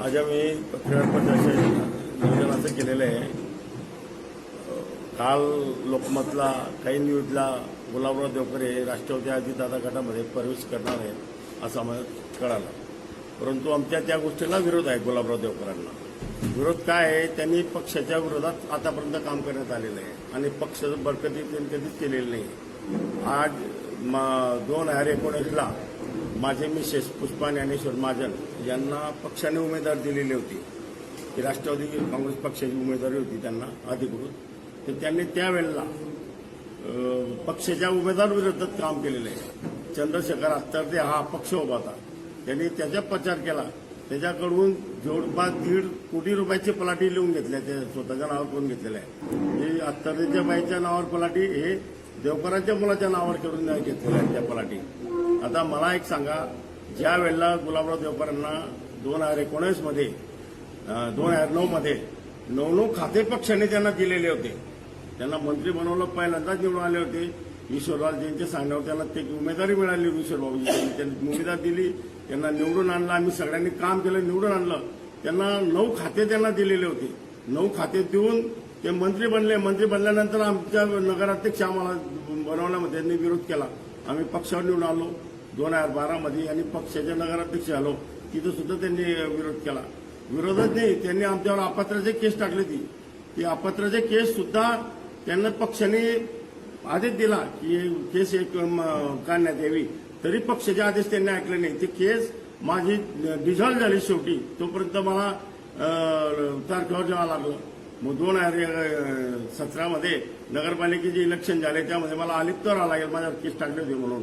आज आम्ही क्रीडा नियोजनाचं केलेलं आहे. काल लोकमतला काही न्यूजला गुलाबराव देवकर हे राष्ट्रवादी अजितदादा गटामध्ये प्रवेश करणार आहेत असं आम्हाला कळालं. परंतु आमच्या त्या गोष्टीला विरोध आहे गुलाबराव देवकरांना. विरोध काय आहे? त्यांनी पक्षाच्या विरोधात आतापर्यंत काम करण्यात आलेलं आहे आणि पक्षाचं बरकती त्यांनी कधीच केलेलं नाही. आज दोन हजार एकोणीसला माझे मिसेस पुष्पा ज्ञानेश्वर महाजन यांना पक्षाने उमेदवार दिलेली होती. ती राष्ट्रवादी काँग्रेस पक्षाची उमेदवारी होती त्यांना अधिकृत. तर त्यांनी त्यावेळेला पक्षाच्या उमेदवार विरोधात काम केलेलं आहे. चंद्रशेखर अत्तरदे हा अपक्ष उभा होता. त्यांनी त्याचा प्रचार केला. त्याच्याकडून जवळपास दीड कोटी रुपयाची पलाटी लिहून घेतल्या त्या स्वतःच्या नावावर करून घेतलेल्या आहे. हे अत्तरदेच्या बाईच्या नावावर पलाटी हे देवकरांच्या मुलाच्या नावावर करून घेतलेल्या आहेत त्या पलाटी. आता मला एक सांगा ज्या वेळेला गुलाबराव देवकरांना दोन हजार एकोणीसमध्ये दोन हजार नऊमध्ये नऊ नऊ खाते पक्षाने त्यांना दिलेले होते त्यांना मंत्री बनवलं पहिल्यांदाच निवडून आले होते. ईश्वररावजींच्या सांगण्यावर त्यांना ते उमेदवारी मिळाली ईश्वरबाबूजी त्यांनी त्यांनी उमेदवार दिली त्यांना निवडून आणलं आम्ही सगळ्यांनी काम केलं निवडून आणलं. त्यांना नऊ खाते त्यांना दिलेले होते. नऊ खाते देऊन ते मंत्री बनले. मंत्री बनल्यानंतर आमच्या नगराध्यक्ष आम्हाला बनवण्यामध्ये त्यांनी विरोध केला. आम्ही पक्षावर निवडून आलो. दोन हजार बारामध्ये आणि पक्षाचे नगराध्यक्ष झालो. तिथं सुद्धा त्यांनी विरोध केला. विरोधच नाही. त्यांनी आमच्यावर अपात्राचे केस टाकले ती ती अपात्राचे केस सुद्धा त्यांना पक्षाने आदेश दिला की केस एक काढण्यात यावी. तरी पक्षाचे आदेश त्यांनी ऐकले नाही. ते केस माझी डिझॉल्व झाली शेवटी. तोपर्यंत मला तारखेवर जावं लागलं. मग दोन हजार सतरामध्ये नगरपालिकेचे इलेक्शन झाले. त्यामध्ये मला अलिप्त राहावं लागेल. माझ्यावर केस टाकले होते म्हणून.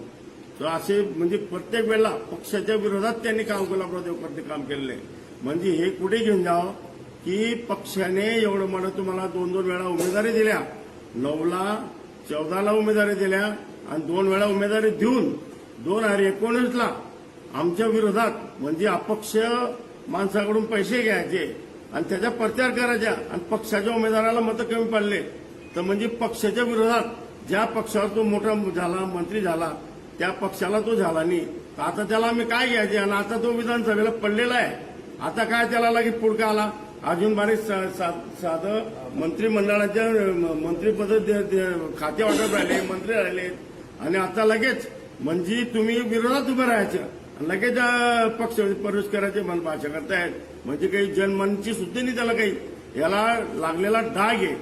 तर असे म्हणजे प्रत्येक वेळेला पक्षाच्या विरोधात त्यांनी काम गुलाबराव देवकरने काम केलेलं आहे. म्हणजे हे कुठे घेऊन जावं? की पक्षाने एवढं म्हणत तुम्हाला दोन दोन वेळा उमेदवारी दिल्या नऊला चौदाला उमेदवारी दिल्या आणि दोन वेळा उमेदवारी देऊन दोन हजार एकोणीसला आमच्या विरोधात म्हणजे अपक्ष माणसाकडून पैसे घ्यायचे आणि त्याचा प्रचार करायचा आणि पक्षाच्या उमेदवाराला मतं कमी पडले. तर म्हणजे पक्षाच्या विरोधात ज्या पक्षावर तो मोठा झाला मंत्री झाला त्या पक्षाला तो झाला नाही. तर आता त्याला आम्ही काय घ्यायचे? आणि आता तो विधानसभेला पडलेला आहे. आता काय त्याला लगेच पुढका आला? अजून बारीक सा- सा- साधं मंत्रिमंडळाच्या म- मंत्रीपद खाते वाटप राहिले मंत्री राहिले. आणि आता लगेच म्हणजे तुम्ही विरोधात उभं राहायचं. आणि लगेच पक्ष प्रवेश करायचे मन भाषा करतायत म्हणजे काही जनमनची सुद्धा नाही त्याला काही. याला लागलेला डाग आहे.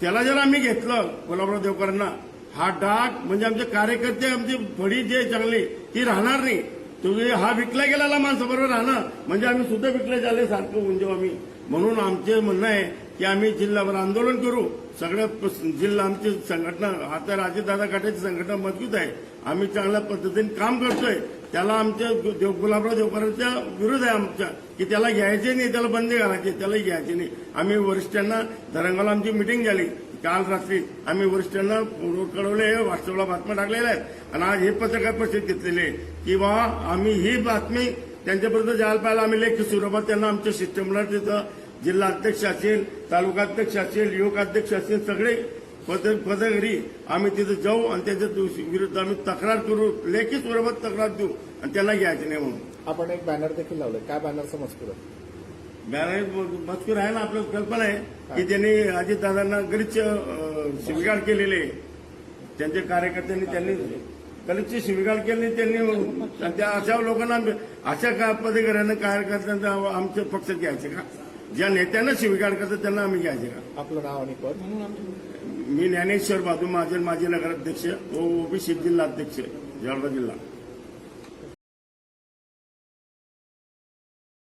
त्याला जर आम्ही घेतलं कोल्हापूर देवकरांना हा डाग म्हणजे आमचे कार्यकर्ते आमची फडी जे चांगली ती राहणार नाही. तुम्ही हा विकला गेलेला माणसाबरोबर राहणार म्हणजे आम्ही सुद्धा विकले झाले सारखं होऊन जाऊ आम्ही. म्हणून आमचे म्हणणं आहे की आम्ही जिल्ह्यावर आंदोलन करू. सगळ्या प- जिल्हा आमची संघटना आता राजेदादा गटाची संघटना मजबूत आहे. आम्ही चांगल्या पद्धतीने काम करतोय. त्याला आमच्या देव गुलाबराव देवकरांच्या विरोध आहे आमच्या की त्याला घ्यायचे नाही त्याला बंदी घालायचे त्यालाही घ्यायचे नाही. आम्ही वरिष्ठांना धरंगाला आमची मिटिंग झाली. काल रात्री आम्ही वरिष्ठांना कळवले व्हॉट्सअपला बातम्या टाकलेल्या आहेत. आणि आज हे पत्रकार परिषद घेतलेले आहे. की बा आम्ही ही बातमी त्यांच्यापर्यंत जायला पाहिजे आम्ही लेखी स्वरूपात त्यांना आमच्या सिस्टमला तिथं जिल्हा अध्यक्ष असेल तालुका अध्यक्ष असेल युवक अध्यक्ष असेल सगळे पद पदगिरी आम्ही तिथं जाऊ आणि त्याच्या विरुद्ध आम्ही तक्रार करू लेखी स्वरूपात तक्रार देऊ आणि त्यांना घ्यायचे नाही म्हणून. आपण एक बॅनर देखील लावलं काय बॅनर मजकूर बॅनर मजकूर आहे ना आपलं कल्पना आहे की त्यांनी अजितदादांना गरीच शिविगाळ केलेले. आहे. त्यांच्या कार्यकर्त्यांनी त्यांनी गलितची शिविगाळ केली त्यांनी त्या अशा लोकांना अशा का पदाधिकाऱ्यांना कार्यकर्त्यांना आमच्या पक्षात घ्यायचे का? ज्या नेत्यांना शिविगाळ करतात त्यांना आम्ही घ्यायचे का? आपलं नाव आणि पद? मी ज्ञानेश्वर बाजू महाजन माजी नगराध्यक्ष व ओबीसी जिल्हा अध्यक्ष जळगाव जिल्हा.